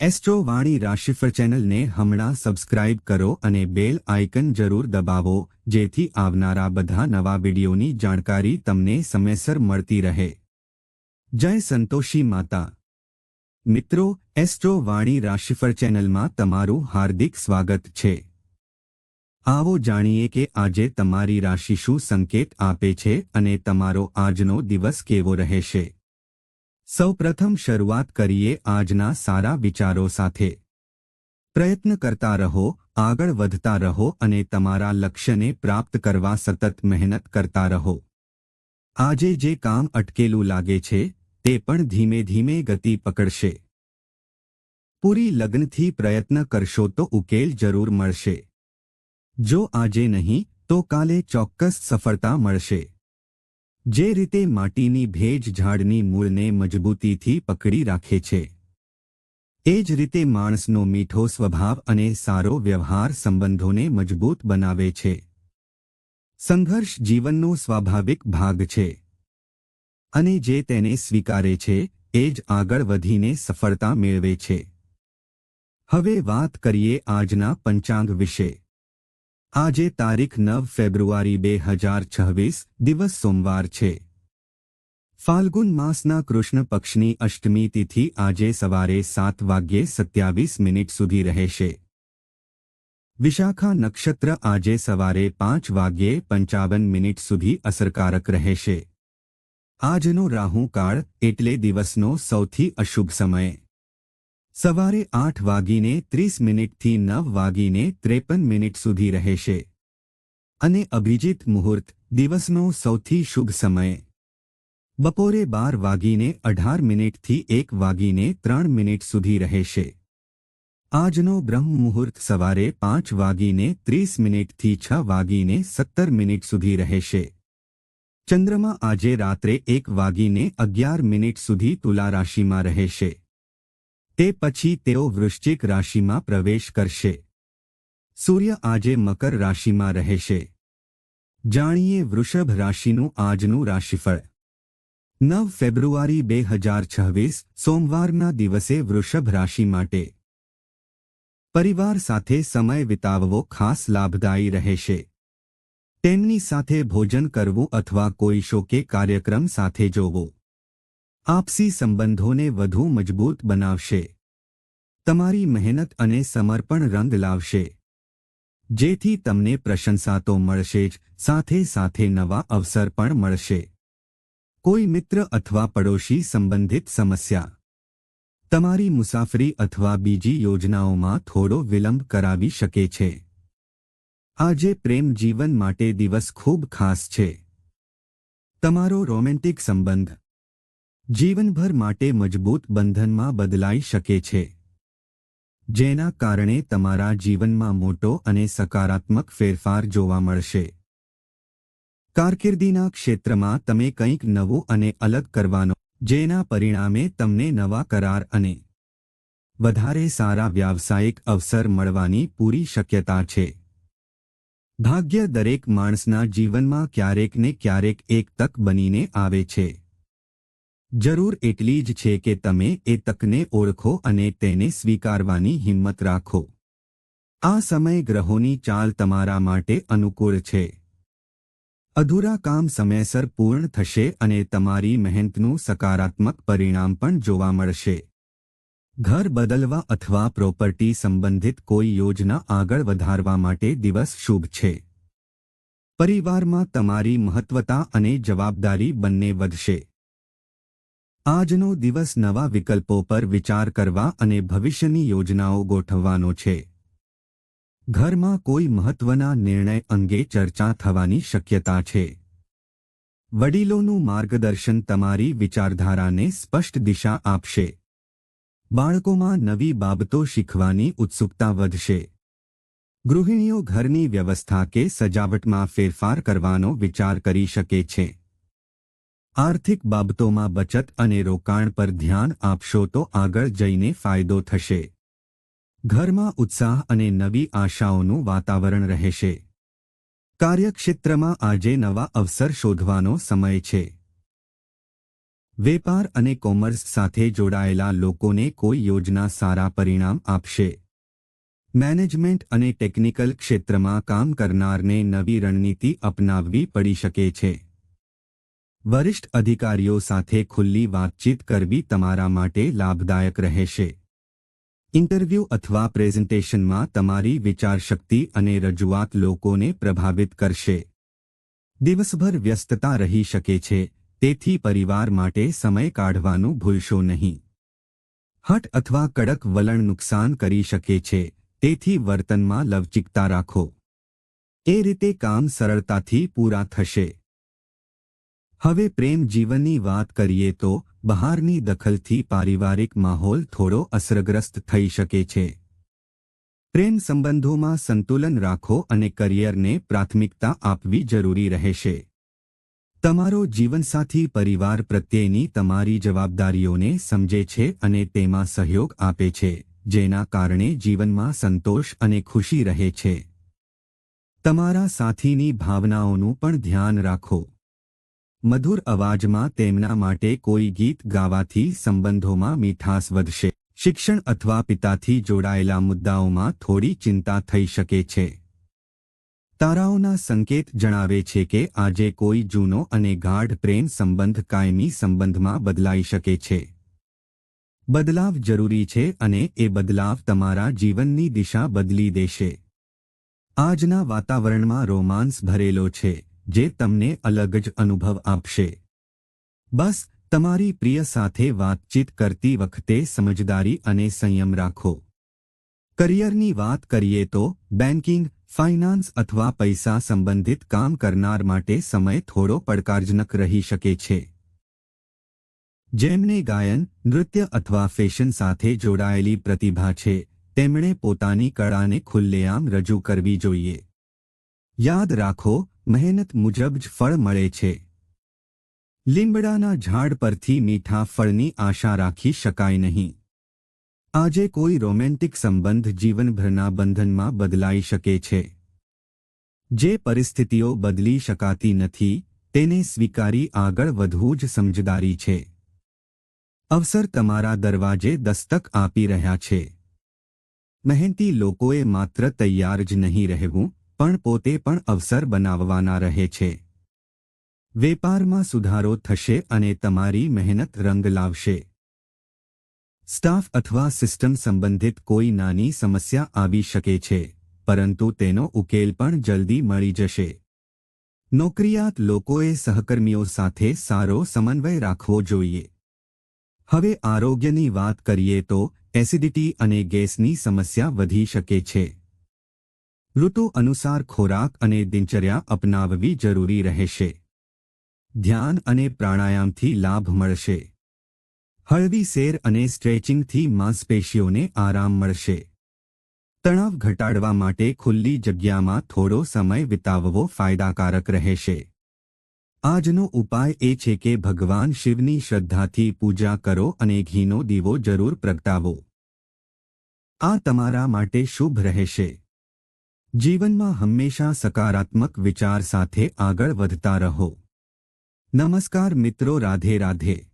Astro વાણી રાશિફળ ચેનલને હમણાં સબસ્ક્રાઇબ કરો અને બેલ આઇકન જરૂર દબાવો, જેથી આવનારા બધા નવા વિડીયોની જાણકારી તમને સમયસર મળતી રહે. જય સંતોષી માતા. મિત્રો, એસ્ટ્રો વાણી રાશિફળ ચેનલમાં તમારું હાર્દિક સ્વાગત છે. આવો જાણીએ કે આજે તમારી રાશિ શું સંકેત આપે છે અને તમારો આજનો દિવસ કેવો રહેશે. સૌપ્રથમ શરૂઆત કરીએ આજના સારા વિચારો સાથે. પ્રયત્ન કરતા રહો, આગળ વધતા રહો અને તમારા લક્ષ્યને પ્રાપ્ત કરવા સતત મહેનત કરતા રહો. આજે જે કામ અટકેલું લાગે છે, તે પણ ધીમે ધીમે ગતિ પકડશે. પૂરી લગ્નથી પ્રયત્ન કરશો તો ઉકેલ જરૂર મળશે. જો આજે નહીં, તો કાલે ચોક્કસ સફળતા મળશે. જે રીતે માટીની ભેજ ઝાડની મૂળને મજબૂતીથી પકડી રાખે છે. એ જ રીતે માણસનો મીઠો સ્વભાવ અને સારો વ્યવહાર સંબંધોને મજબૂત બનાવે છે. સંઘર્ષ જીવનનો સ્વાભાવિક ભાગ છે. અને જે તેને સ્વીકારે છે, એ જ આગળ વધીને સફળતા મેળવે છે. હવે વાત કરીએ આજના પંચાંગ વિશે. આજે તારીખ નવ ફેબ્રુઆરી બે હજાર છવ્વીસ, દિવસ સોમવાર છે. ફાલ્ગુન માસના કૃષ્ણ પક્ષની અષ્ટમી તિથિ આજે સવારે સાત વાગ્યે સત્યાવીસ મિનિટ સુધી રહેશે. વિશાખા નક્ષત્ર આજે સવારે પાંચ વાગ્યે પંચાવન મિનિટ સુધી અસરકારક રહેશે. આજનો રાહુકાળ એટલે દિવસનો સૌથી અશુભ સમય. સવારે આઠ વાગીને ત્રીસ મિનિટથી નવ વાગીને ત્રેપન મિનિટ સુધી રહેશે. અને અભિજીત મુહૂર્ત દિવસનો સૌથી શુભ સમય. બપોરે બાર વાગીને અઢાર મિનિટથી એક વાગીને ત્રણ મિનિટ સુધી રહેશે. આજનો બ્રહ્મ મુહૂર્ત સવારે પાંચ વાગીને ત્રીસ મિનિટથી છ વાગીને સત્તર મિનિટ સુધી રહેશે. ચંદ્રમા આજે રાત્રે એક વાગીને અગિયાર મિનિટ સુધી તુલા રાશિમાં રહેશે. તે પછી તેઓ વૃશ્ચિક રાશિમાં પ્રવેશ કરશે. સૂર્ય આજે મકર રાશિમાં રહેશે. જાણીએ વૃષભ રાશિનું આજનું રાશિફળ. નવ ફેબ્રુઆરી બે હજાર છવ્વીસ, સોમવારના દિવસે વૃષભ રાશિ માટે. પરિવાર સાથે સમય વિતાવવો ખાસ લાભદાયી રહેશે. તેમની સાથે ભોજન કરવું અથવા કોઈ શો કે કાર્યક્રમ સાથે જોવો. આપસી સંબંધોને વધુ મજબૂત બનાવશે. તમારી મહેનત અને સમર્પણ રંગ લાવશે. જેથી તમને પ્રશંસા તો મળશે જ, સાથે સાથે નવા અવસર પણ મળશે. કોઈ મિત્ર અથવા પડોશી સંબંધિત સમસ્યા. તમારી મુસાફરી અથવા બીજી યોજનાઓમાં થોડો વિલંબ કરાવી શકે છે. આજે પ્રેમ જીવન માટે દિવસ ખૂબ ખાસ છે. તમારો રોમેન્ટિક સંબંધ. જીવનભર માટે મજબૂત બંધનમાં બદલાઈ શકે છે. જેના કારણે તમારા જીવનમાં મોટો અને સકારાત્મક ફેરફાર જોવા મળશે. કારકિર્દીના ક્ષેત્રમાં તમે કંઈક નવું અને અલગ કરવાનો, જેના પરિણામે તમને નવા કરાર અને વધારે સારા વ્યાવસાયિક અવસર મળવાની પૂરી શક્યતા છે. ભાગ્ય દરેક માણસના જીવનમાં ક્યારેક ને ક્યારેક એક તક બનીને આવે છે. જરૂર એટલી જ છે કે તમે એ તકને ઓળખો અને તેને સ્વીકારવાની હિંમત રાખો. આ સમય ગ્રહોની ચાલ તમારા માટે અનુકૂળ છે. અધૂરા કામ સમયસર પૂર્ણ થશે અને તમારી મહેનતનું સકારાત્મક પરિણામ પણ જોવા મળશે. ઘર બદલવા અથવા પ્રોપર્ટી સંબંધિત કોઈ યોજના આગળ વધારવા માટે દિવસ શુભ છે. પરિવારમાં તમારી મહત્વતા અને જવાબદારી બંને વધશે. આજનો દિવસ નવા વિકલ્પો પર વિચાર કરવા અને ભવિષ્યની યોજનાઓ ગોઠવવાનો છે. ઘરમાં કોઈ મહત્વના નિર્ણય અંગે ચર્ચા થવાની શક્યતા છે. વડીલોનું માર્ગદર્શન તમારી વિચારધારાને સ્પષ્ટ દિશા આપશે. બાળકોમાં નવી બાબતો શીખવાની ઉત્સુકતા વધશે. ગૃહિણીઓ ઘરની વ્યવસ્થા કે સજાવટમાં ફેરફાર કરવાનો વિચાર કરી શકે છે. આર્થિક બાબતોમાં બચત અને રોકાણ પર ધ્યાન આપશો તો આગળ જઈને ફાયદો થશે. ઘરમાં ઉત્સાહ અને નવી આશાઓનું વાતાવરણ રહેશે. કાર્યક્ષેત્રમાં આજે નવા અવસર શોધવાનો સમય છે. વેપાર અને કોમર્સ સાથે જોડાયેલા લોકોને કોઈ યોજના સારા પરિણામ આપશે. મેનેજમેન્ટ અને ટેકનિકલ ક્ષેત્રમાં કામ કરનારને નવી રણનીતિ અપનાવવી પડી શકે છે. વરિષ્ઠ અધિકારીઓ સાથે ખુલ્લી વાતચીત કરવી તમારા માટે લાભદાયક રહેશે. ઇન્ટરવ્યૂ અથવા પ્રેઝન્ટેશનમાં તમારી વિચારશક્તિ અને રજૂઆત લોકોને પ્રભાવિત કરશે. દિવસભર વ્યસ્તતા રહી શકે છે, તેથી પરિવાર માટે સમય કાઢવાનું ભૂલશો નહીં. હટ અથવા કડક વલણ નુકસાન કરી શકે છે, તેથી વર્તનમાં લવચિકતા રાખો. એ રીતે કામ સરળતાથી પૂરા થશે. હવે પ્રેમ જીવનની વાત કરીએ તો, બહારની દખલથી પારિવારિક માહોલ થોડો અસરગ્રસ્ત થઈ શકે છે. પ્રેમ સંબંધોમાં સંતુલન રાખો અને કરિયરને પ્રાથમિકતા આપવી જરૂરી રહેશે. તમારો જીવનસાથી પરિવાર પ્રત્યેની તમારી જવાબદારીઓને સમજે છે અને તેમાં સહયોગ આપે છે, જેના કારણે જીવનમાં સંતોષ અને ખુશી રહે છે. તમારા સાથીની ભાવનાઓનું પણ ધ્યાન રાખો. મધુર અવાજમાં તેમના માટે કોઈ ગીત ગાવાથી સંબંધોમાં મીઠાસ વધશે. શિક્ષણ અથવા પિતાથી જોડાયેલા મુદ્દાઓમાં થોડી ચિંતા થઈ શકે છે. તારાઓના સંકેત જણાવે છે કે આજે કોઈ જૂનો અને ગાઢ પ્રેમ સંબંધ કાયમી સંબંધમાં બદલાઈ શકે છે. બદલાવ જરૂરી છે અને એ બદલાવ તમારા જીવનની દિશા બદલી દેશે. આજના વાતાવરણમાં રોમાન્સ ભરેલો છે. જે તમને અલગ જ અનુભવ આપશે. બસ, તમારી પ્રિય સાથે વાતચીત કરતી વખતે સમજદારી અને સંયમ રાખો. કરિયરની વાત કરીએ તો, બેન્કિંગ, ફાઇનાન્સ અથવા પૈસા સંબંધિત કામ કરનાર માટે સમય થોડો પડકારજનક રહી શકે છે. જેમને ગાયન, નૃત્ય અથવા ફેશન સાથે જોડાયેલી પ્રતિભા છે, તેમણે પોતાની કળાને ખુલ્લેઆમ રજૂ કરવી જોઈએ. યાદ રાખો મહેનત મુજબ જ ફળ મળે છે. લીંબડાના ઝાડ પરથી મીઠા ફળની આશા રાખી શકાય નહીં. આજે કોઈ રોમેન્ટિક સંબંધ જીવનભરના બંધનમાં બદલાઈ શકે છે. જે પરિસ્થિતિઓ બદલી શકાતી નથી, તેને સ્વીકારી આગળ વધવું જ સમજદારી છે. અવસર તમારા દરવાજે દસ્તક આપી રહ્યા છે. મહેનતી લોકોએ માત્ર તૈયાર જ નહીં રહેવું પણ પોતે પણ અવસર બનાવવાના રહે છે. વેપારમાં સુધારો થશે અને તમારી મહેનત રંગ લાવશે. સ્ટાફ અથવા સિસ્ટમ સંબંધિત કોઈ નાની સમસ્યા આવી શકે છે, પરંતુ તેનો ઉકેલ પણ જલ્દી મળી જશે. નોકરિયાત લોકોએ સહકર્મીઓ સાથે સારો સમન્વય રાખવો જોઈએ. હવે આરોગ્યની વાત કરીએ તો એસિડિટી અને ગેસની સમસ્યા વધી શકે છે. ઋતુ અનુસાર ખોરાક અને દિનચર્યા અપનાવવી જરૂરી રહેશે. ધ્યાન અને પ્રાણાયામથી લાભ મળશે. હળવી સેર અને સ્ટ્રેચિંગથી માંસપેશીઓને આરામ મળશે. તણાવ ઘટાડવા માટે ખુલ્લી જગ્યામાં થોડો સમય વિતાવવો ફાયદાકારક રહેશે. આજનો ઉપાય એ છે કે ભગવાન શિવની શ્રદ્ધાથી પૂજા કરો અને ઘીનો દીવો જરૂર પ્રગટાવો. આ તમારા માટે શુભ રહેશે. જીવનમાં હંમેશા સકારાત્મક વિચાર સાથે આગળ વધતા રહો. નમસ્કાર મિત્રો રાધે રાધે